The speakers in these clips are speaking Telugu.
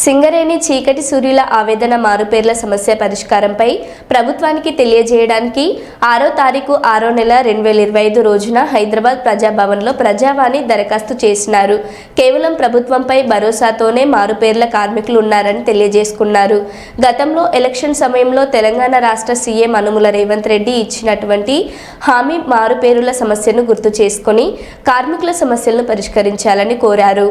సింగరేణి చీకటి సూర్యుల ఆవేదన మారుపేర్ల సమస్య పరిష్కారంపై ప్రభుత్వానికి తెలియజేయడానికి ఆరో తారీఖు ఆరో నెల రెండు వేల ఇరవై ఐదు రోజున హైదరాబాద్ ప్రజాభవన్లో ప్రజావాణి దరఖాస్తు చేసినారు. కేవలం ప్రభుత్వంపై భరోసాతోనే మారుపేర్ల కార్మికులు ఉన్నారని తెలియజేసుకున్నారు. గతంలో ఎలక్షన్ సమయంలో తెలంగాణ రాష్ట్ర సీఎం అనుముల రేవంత్ రెడ్డి ఇచ్చినటువంటి హామీ మారుపేరుల సమస్యను గుర్తు చేసుకొని కార్మికుల సమస్యలను పరిష్కరించాలని కోరారు.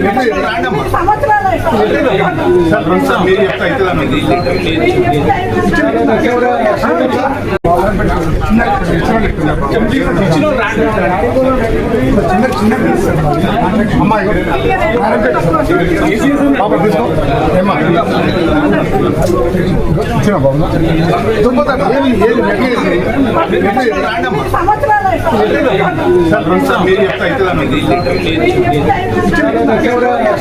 ఎట్లా ఎట్లా సంవత్సరాలు సార్ రెండు సార్ మీరు చెప్తా అవుతుందా చిన్న చిన్న అమ్మాయి పాప తీసుకో బాబు దుబ్బతా ఏం ఏమి ఎట్లా సంవత్సరాలు సార్ రెండు సార్ మీరు చెప్తా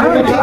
అవుతుందా